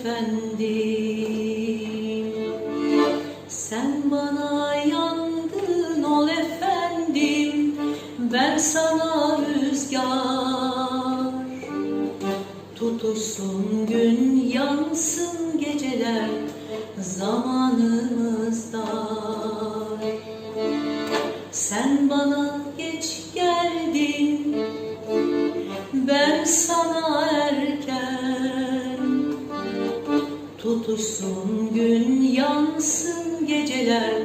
efendim. Sen bana yandın ol efendim, ben sana rüzgar. Tutuşsun gün, yansın geceler, zamanımız dar. Sen bana geç geldin, ben sana Tutuşsun gün, yansın geceler,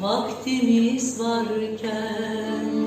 vaktimiz varken.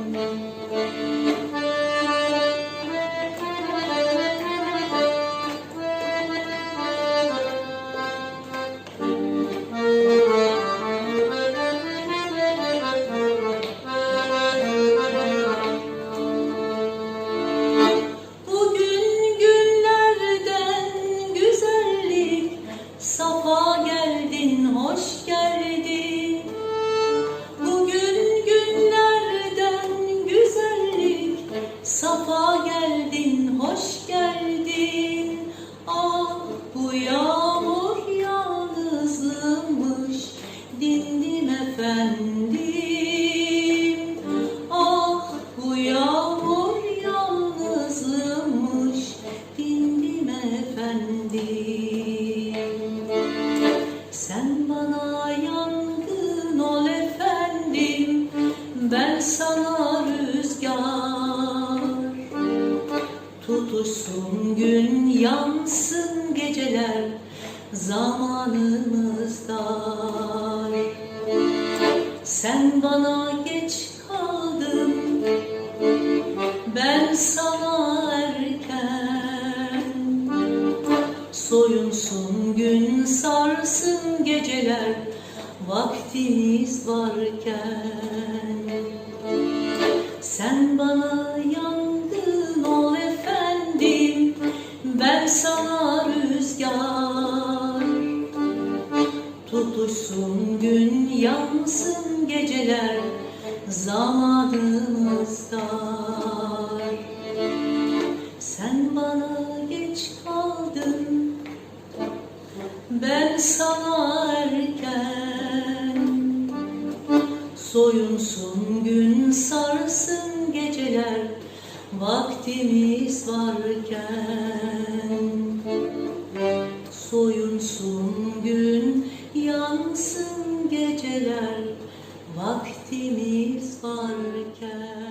Sen bana yangın ol efendim, ben sana rüzgar. Tutuşsun gün, yansın geceler, zamanımız dar. Sen bana geç Soyunsun gün, sarsın geceler, vaktimiz varken. Sen bana yangın ol efendim, ben sana rüzgar. Tutuşsun gün, yansın geceler, zamanımız erken. Soyunsun gün, sarsın geceler, vaktimiz varken. Soyunsun gün, yansın geceler, vaktimiz varken.